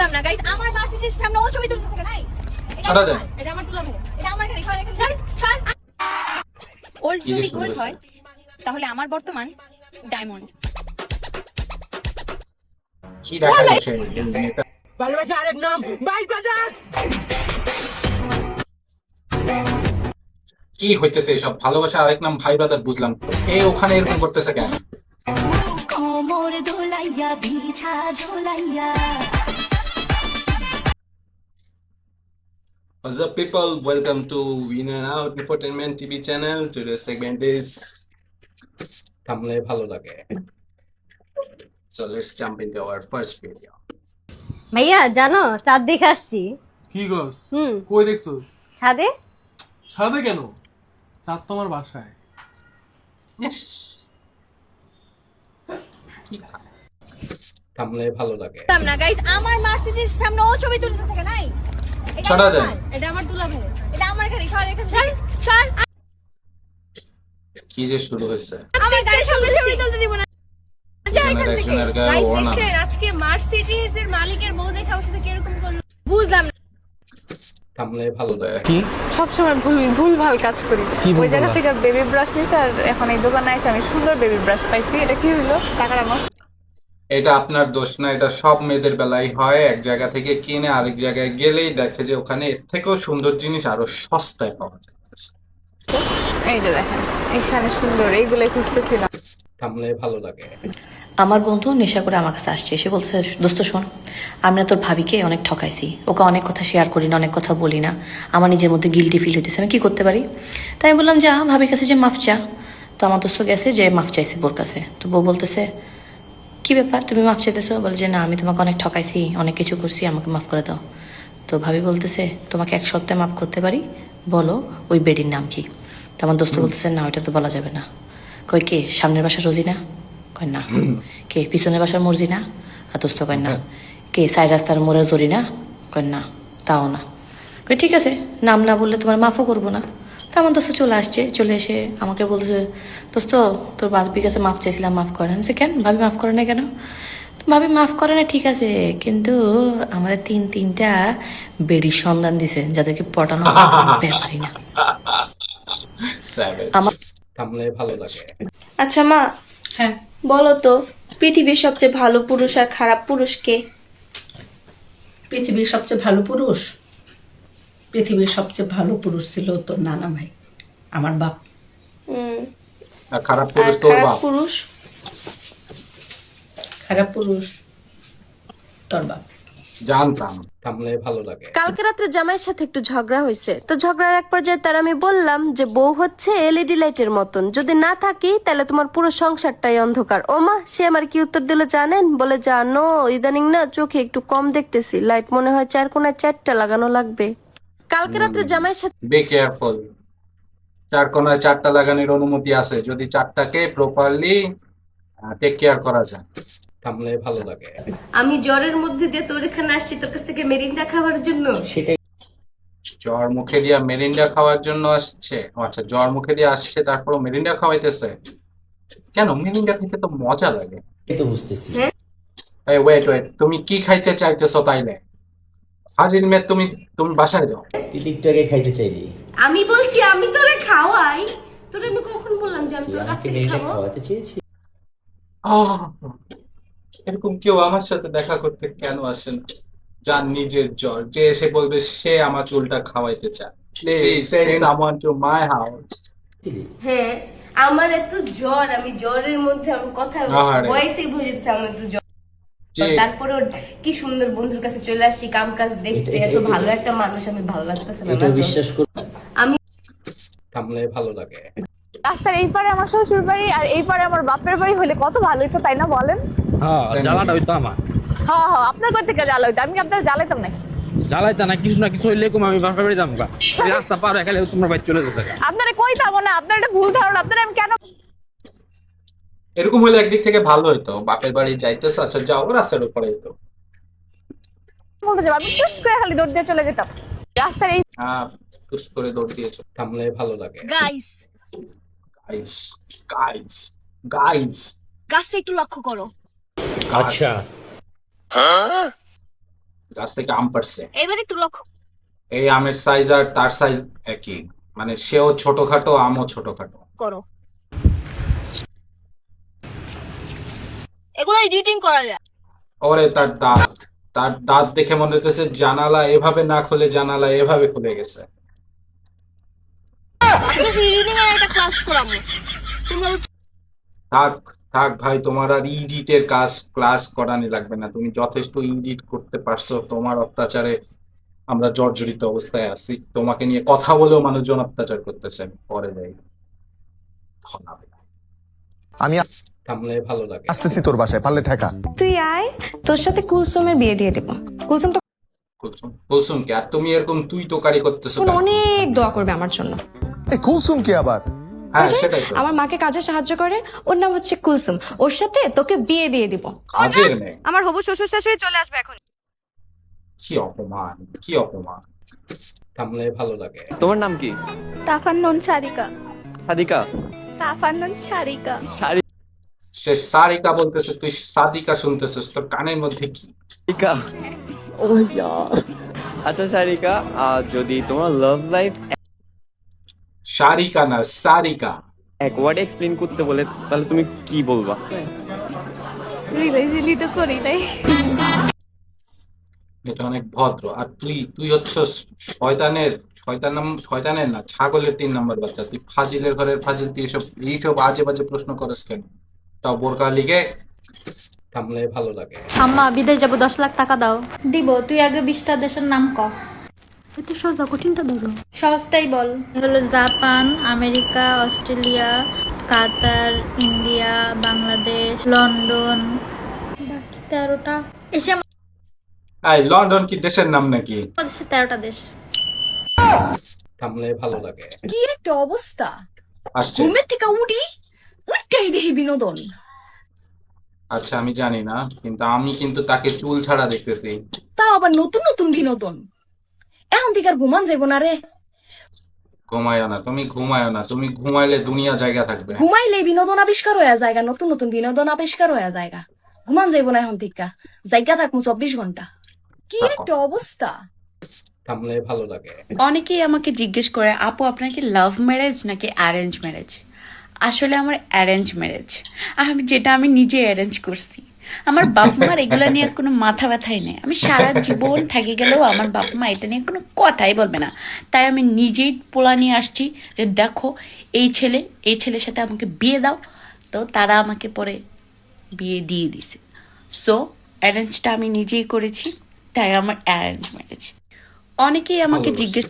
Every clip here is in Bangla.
বুঝলাম না গাইস আমার মার্সিডিজ সামনে ও ছবি তুলতেছে কেন ছাড়া দে। এটা আমার তুলা এটা আমার গাড়ি সর এখান থেকে সর ওল্ড কি যে যদি শুরু গোল্ড হয় তাহলে আমার বর্তমান ডায়মন্ড কি দেখা যাচ্ছে ভালোবাসা আরেক নাম বাইশ হাজার কি হইতেছে এসব? ভালোবাসা আরেক নাম ভাই ব্রাদার বুঝলাম। এ ওখানে এরকম করতেছে কেন? কোমর দোলাইয়া বিছা ঝোলাইয়া। What's up, people? Welcome to In and Out Infotainment TV channel. Today's segment is. So let's jump into our first video. ভাইয়া জানো চাঁদ দেখে আসছি কি গস হুম কই দেখছ ছাদে সাদে কেন চাঁদ তোমার বাসায় thumbnail ভালো লাগে. না গাইস আমার মার্সিডিজ সামনে ও ছবি তুলতেছে নাই ছাড়া আমার এটা আমার তুলা এটা আমার গাড়ি সর এখান থেকে। সর কি যে শুরু হয়েছে? আমার গাড়ির সামনে ছবি তুলতে দিব না। যা এখান থেকে। একজনের গায়ে Guys, ওড়না। দেখছেন আজকে মার্সিডিজ এর মালিকের বউ দেখে আমার সাথে কীরকম করল? বুঝলাম না। ভালো লাগে. সবসময় ভুল ভুল ভালো কাজ করি। ওই জায়গা থেকে বেবি ব্রাশ নিয়েছে আর এখন এই দোকানে এসে আমি সুন্দর বেবি ব্রাশ পাইছি। এটা কি হইল? টাকাটা নষ্ট। এটা আপনার দোষ না এটা সব মেয়েদের বেলায় হয়। এক জায়গা থেকে কিনে আরেক জায়গায় গেলেই দেখে যে ওখানে এর থেকেও সুন্দর জিনিস আরও সস্তায় পাওয়া যাচ্ছে। এই যে দেখেন এখানে সুন্দর এইগুলো খুঁজতেছিলাম। থামলে ভালো লাগে। আমার বন্ধু নেশা করে আমার কাছে আসছে সে বলছে দোস্ত শোন আমি না তোর ভাবিকে অনেক ঠকাইছি। ওকে অনেক কথা শেয়ার করি না অনেক কথা বলি না। আমার নিজের মধ্যে গিলটি ফিল হইতেছে আমি কি করতে পারি? তাই আমি বললাম যা ভাবির কাছে যে মাফ চা। তো আমার দোস্ত গেছে যে মাফ চাইছে বোর কাছে। তো বউ বলতেছে কি ব্যাপার? তুমি মাফ চাইতেছো? বলে যে না আমি তোমাকে অনেক ঠকাইছি অনেক কিছু করছি আমাকে মাফ করে দাও। তো ভাবি বলতেছে তোমাকে এক সপ্তাহে মাফ করতে পারি? বলো ওই বেডির নাম কি? তো আমার দোস্ত বলতেছে না ওইটা তো বলা যাবে না। কই কে? সামনের বাসা রোজিনা কয় না। কে? পিছনের বাসার মর্জিনা আর দোস্ত কয় না। কে? সাই রাস্তার মোড়ের জরিনা কয় না তাও না। কই ঠিক আছে নাম না বললে তোমার মাফও করব না। তো আমার দোস্ত চলে আসছে চলে এসে আমাকে বলতেছে দোস্ত তোর ভাবির কাছে মাফ চাইছিলাম মাফ করে না। কেন? ভাবি মাফ করে না কেন? তো ভাবি মাফ করে না ঠিক আছে কিন্তু আমাদের তিন তিনটা বেড়ির সন্ধান দিছে যাদেরকে পটানো পারি না। আমার- ভালো লাগে। আচ্ছা মা হ্যাঁ। বলো তো পৃথিবীর সবচেয়ে ভালো পুরুষ আর খারাপ পুরুষ কে? পৃথিবীর সবচেয়ে ভালো পুরুষ? পৃথিবীর সবচেয়ে ভালো পুরুষ ছিল তোর নানা ভাই আমার বাপ। আর খারাপ পুরুষ তোর বাপ? পুরুষ? খারাপ পুরুষ তোর বাপ। জানতাম থামলে ভালো লাগে। কালকে রাত্রে জামাইয়ের সাথে একটু ঝগড়া হয়েছে। তো ঝগড়ার এক পর্যায়ে তার আমি বললাম যে বউ হচ্ছে এলইডি লাইটের মতন। যদি না থাকি তাহলে তোমার পুরো সংসারটাই অন্ধকার। ও মা সে আমার কি উত্তর দিল জানেন? বলে জানো ইদানিং না চোখে একটু কম দেখতেছি। লাইট মনে হয় চার কোনায় চারটা লাগানো লাগবে। কালকে রাত্রে জামাইয়ের সাথে বি কেয়ারফুল চার কোনায় চারটা লাগানোর অনুমতি আছে। যদি চারটাকে প্রপারলি টেক কেয়ার করা যায়। থামলে ভালো লাগে। আমি জ্বরের মধ্যে দিয়ে তোর এখানে আসছি তোর কাছ থেকে মেরিন্ডা খাওয়ার জন্য? জ্বর মুখে দিয়া মেরিন্ডা খাওয়ার জন্য আসছে। ও আচ্ছা জ্বর মুখে দিয়ে আসছে তারপর মেরিন্ডা খাওয়াইতেছে? কেন? মেরিন্ডা খেতে তো মজা লাগে। তো বুঝতেছি। এই ওয়েট ওয়েট তুমি কি খাইতে চাইতেছো তাইলে? হাজির মে তুমি তুমি বাসায় যাও। তুই তো খাইতে চাইলি? আমি বলছি আমি তোরে খাওয়াই। তোরে আমি কখন বললাম যে আমি তোর কাছ থেকে খাব? খাওয়াতে চেয়েছিস? আহ, এরকম কেউ আমার সাথে দেখা করতে কেন আসে না যার নিজের জ্বর। যে এসে বলবে সে আমার চুলটা খাওয়াইতে চায়। Please send someone to my house হ্যাঁ আমার এত জ্বর আমি জ্বরের মধ্যে আমি কথা আহারে। বুঝেছি আমার তো জ্বর। তারপরে কি সুন্দর বন্ধুর কাছে চলে আসছি কাম কাজ দেখতে এত ভালো একটা মানুষ আমি ভালো লাগতেছে না এটা বিশ্বাস কর আমি থামলে ভালো লাগে। রাস্তার এই পারে আমার শ্বশুর বাড়ি আর এই পারে আমার বাপের বাড়ি হলে কত ভালো হইতো তাই না বলেন? হ্যাঁ জ্বালাটা হইতো আমার। হ্যাঁ হ্যাঁ আপনার কোথা থেকে জ্বালা হইতো আমি আপনার জ্বালাইতাম না জ্বালাইতা না কিছু না কিছু হইলে কম আমি বাপের বাড়ি যাব রাস্তা পার হয়ে গেলে তোমার বাড়ি চলে যেতে। আপনারা কই যাব না? আপনার একটা ভুল ধারণা আপনারা আমি কেন এরকম হলে একদিক থেকে ভালো হতো বাপের বাড়ি যাইতেছো আচ্ছা যাও রাস্তার উপরে তো বলতে যাব আমি টুস করে খালি দৌড় দিয়ে চলে যেতাম। রাস্তার এই হ্যাঁ টুস করে দৌড় থামলে ভালো লাগে। গাইস গাইস গাইস গাইস গাছটা একটু লক্ষ্য করো। আচ্ছা। গাছ থেকে আম পারছে এবার একটু লক্ষ্য এই আমের সাইজ আর তার সাইজ একই। মানে সেও ছোটখাটো আমও ছোটখাটো। করো। এগুলো এডিটিং করা যায়। ওরে তার দাঁত তার দাঁত দেখে মনে হতেছে জানালা এভাবে না খুলে জানালা এভাবে খুলে গেছে। এডিটিং এর একটা ক্লাস করাবো। তোমরা থাক থাক ভাই তোমার আর ইডিটের কাজ ক্লাস করানি লাগবে না। তুমি যথেষ্ট ইডিট করতে পারছ। তোমার অত্যাচারে আমরা জর্জরিত অবস্থায় আছি। তোমাকে নিয়ে কথা বলেও মানুষজন অত্যাচার করতেছে। পরে যাই। আমি থামলে ভালো লাগে। আসতেছি তোর বাসায় পারলে ঠেকা। তুই আয় তোর সাথে কুলসুমের বিয়ে দিয়ে দেবো। কুলসুম তো কুলসুম? কুলসুম কে? আর তুমি এরকম তুই তোকারি করতেছো কেন? অনেক দোয়া করবে আমার জন্য। এই কুলসুম কি আবার? হ্যাঁ সেটাই তো। আমার মাকে কাজে সাহায্য করে ওর নাম হচ্ছে কুলসুম। ওর সাথে তোকে বিয়ে দিয়ে দিব। কাজের মেয়ে? আমার হবু শ্বশুর শাশুড়ি চলে আসবে এখন। কি অপমান কি অপমান। থামলে ভালো লাগে। তোমার নাম কি? তাফান্নন সারিকা সাদিকা? তাফান্নন সারিকা সে সারিকা বলতেছে তুই সাদিকা শুনতেছিস তোর কানের মধ্যে কি? আচ্ছা সারিকা যদি তোমার লাভ লাইফ সারিকা না সারিকা। এক ওয়ার্ডে এক্সপ্লেন করতে বলে তাহলে তুমি কি বলবা? রিলাইজলি তো করি নাই এটা অনেক ভদ্র। আর তুই তুই হচ্ছ শয়তানের শয়তান নাম শয়তানের না ছাগলের তিন নম্বর বাচ্চা। তুই ফাজিলের ঘরের ফাজিল তুই এসব এইসব আজে বাজে প্রশ্ন করিস কেন? তাও বোরকা লিগে থামলে ভালো লাগে। আম্মা বিদেশ যাব দশ লাখ টাকা দাও। দিব তুই আগে বিশটা দেশের নাম ক। এত সোজা কঠিনটা ধরো সহজটাই বল। হলো Japan America Australia Qatar India Bangladesh London. বাকি তেরোটা। এসে এই লন্ডন কি দেশের নাম নাকি? তেরোটা দেশ। থামলে ভালো লাগে। কি একটা অবস্থা। আসছে। ঘুমের থেকে উঠি। উঠতেই দেখি বিনোদন। আচ্ছা আমি জানি না কিন্তু আমি কিন্তু তাকে চুল ছাড়া দেখতেছি। তাও আবার নতুন নতুন বিনোদন। এখন থেকে আর ঘুমান যাইব না রে। ঘুমায়ও না তুমি ঘুমায়ও না তুমি ঘুমাইলে দুনিয়া জায়গা থাকবে। ঘুমাইলে বিনোদন আবিষ্কার হয়ে জায়গা নতুন নতুন বিনোদন আবিষ্কার হয়ে জায়গা ঘুমান যাইব না এখন থেকে জায়গা থাকব চব্বিশ ঘণ্টা। কি একটা অবস্থা। থামলে ভালো লাগে। অনেকেই আমাকে জিজ্ঞেস করে আপু আপনার কি লাভ ম্যারেজ নাকি অ্যারেঞ্জ ম্যারেজ আসলে আমার অ্যারেঞ্জ ম্যারেজ আমি যেটা আমি নিজে অ্যারেঞ্জ করছি। আমার বাপ মার এগুলো নিয়ে আর কোনো মাথা ব্যথাই নেই। আমি সারা জীবন থাকি গেলেও আমার বাপ মা এটা নিয়ে কোনো কথাই বলবে না। তাই আমি নিজেই পোলা নিয়ে আসছি যে দেখো এই ছেলে এই ছেলের সাথে আমাকে বিয়ে দাও। তো তারা আমাকে পরে বিয়ে দিয়ে দিছে। সো অ্যারেঞ্জটা আমি নিজেই করেছি তাই আমার অ্যারেঞ্জ ম্যারেজ অনেকেই আমাকে জিজ্ঞেস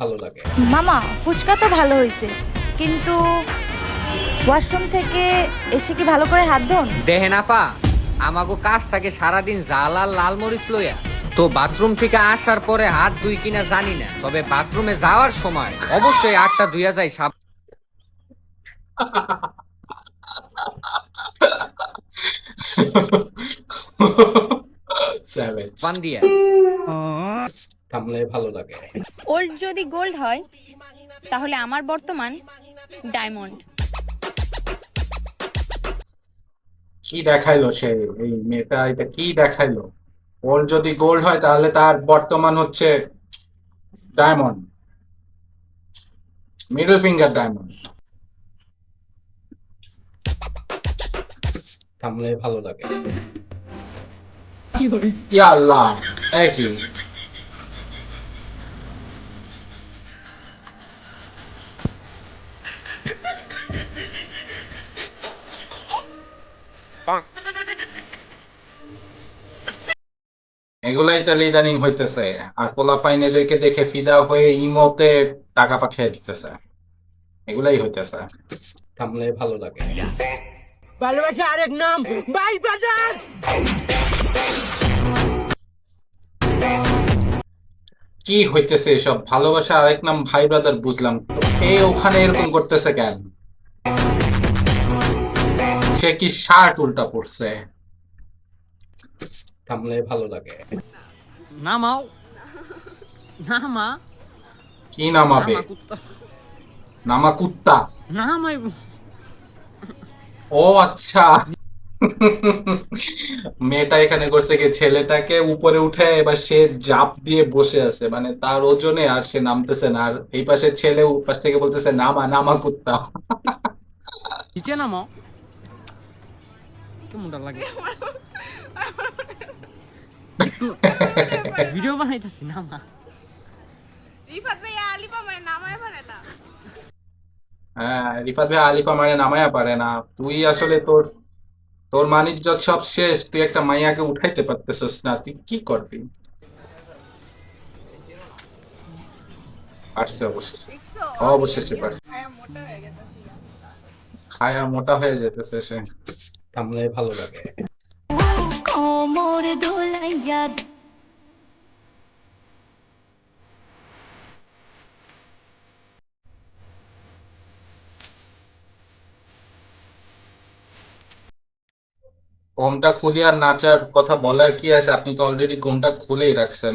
ভালো লাগে। মামা ফুচকা তো ভালো হয়েছে কিন্তু ওয়াশরুম থেকে এসে কি ভালো করে হাত ধোন? দেহে না পা আমাগো কাজ থাকে সারাদিন জাল আর লাল মরিচ লইয়া। তো বাথরুম থেকে আসার পরে হাত ধুই কিনা জানি না তবে বাথরুমে যাওয়ার সময় অবশ্যই হাতটা ধুইয়া যায় সাপ স্যাভেজ পান দিয়া। থামলে ভালো লাগে। ওল্ড যদি গোল্ড হয় তাহলে আমার বর্তমান ডায়মন্ড। কি দেখাইলো সে এই মেয়েটা এটা কি দেখাইলো? ওর যদি গোল্ড হয় তাহলে তার বর্তমান হচ্ছে ডায়মন্ড মিডল ফিঙ্গার ডায়মন্ড থামলে ভালো লাগে। ইয়া আল্লাহ একই। এগুলাই তাহলে ইদানিং হইতেছে আর পোলাপাইন এদেরকে দেখে ফিদা হয়ে ইমোতে টাকা পাঠিয়ে দিতেছে। এগুলাই হইতেছে। থামলে ভালো লাগে। ভালোবাসা আরেক নাম ভাই বাজার! কি হইতেছে এসব? ভালোবাসা আরেক নাম ভাই ব্রাদার বুঝলাম। এ ওখানে এরকম করতেছে কেন? সে কি শার্ট উল্টা পড়ছে থামলে ভালো লাগে। নামাও। নামা। কি নামাবে? নামা কুত্তা। নামাই। ও আচ্ছা। মেয়েটা এখানে করছে কি ছেলেটাকে উপরে উঠে এবার সে জাপ দিয়ে বসে আছে মানে তার ওজনে আর সে নামতেছে না আর এই পাশের ছেলে পাশ থেকে বলতেছে নামা নামা কুত্তা। নিচে নামো কেমনটা লাগে? ভিডিও বানাইতেছি নামা রিফাত ভাইয়া আলিপা মানে নামায় পারে না। হ্যাঁ রিফাত ভাই আলিফা মানে নামায়া পারে না। তুই আসলে তোর তোর সব শেষ। তুই একটা মাইয়াকে উঠাইতে পারতেছিস না। তুই কি করবি? পারছে অবশেষে। অবশেষে পারছে। হয়ে খায়া মোটা হয়ে যেতেছে সে। থামলে ভালো লাগে। খুলে আর নাচার কথা বলার কি আছে? আপনি তো অলরেডি ঘোমটা খুলেই রাখছেন।